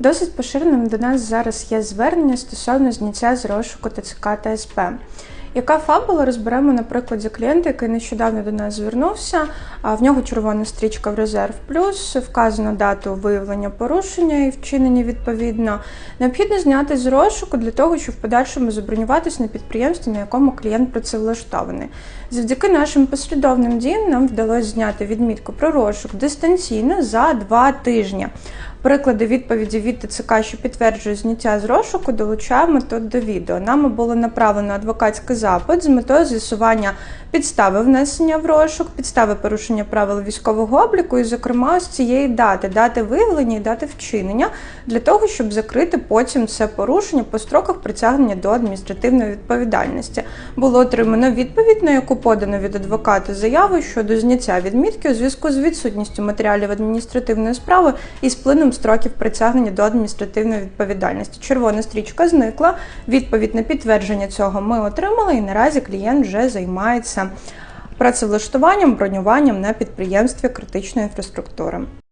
Досить поширеним до нас зараз є звернення стосовно зняття з розшуку ТЦК та СП. Яка фабула розберемо на прикладі клієнта, який нещодавно до нас звернувся. В нього червона стрічка в резерв плюс, вказано дату виявлення порушення і вчинення відповідно. Необхідно зняти з розшуку для того, щоб в подальшому забронюватись на підприємстві, на якому клієнт працевлаштований. Завдяки нашим послідовним діям нам вдалося зняти відмітку про розшук дистанційно за два тижні. Приклади відповіді від ТЦК, що підтверджує зняття з розшуку, долучаємо тут до відео. Нами було направлено адвокатський запит з метою з'ясування підстави внесення в розшук, підстави порушення правил військового обліку, і, зокрема, з цієї дати, дати виявлення і дати вчинення, для того, щоб закрити потім це порушення по строках притягнення до адміністративної відповідальності. Було отримано відповідь, на яку подано від адвоката заяву щодо зняття відмітки у зв'язку з відсутністю матеріалів адміністративної справи і з плином строків притягнення до адміністративної відповідальності. Червона стрічка зникла. Відповідь на підтвердження цього ми отримали, і наразі клієнт вже займається працевлаштуванням, бронюванням на підприємстві критичної інфраструктури.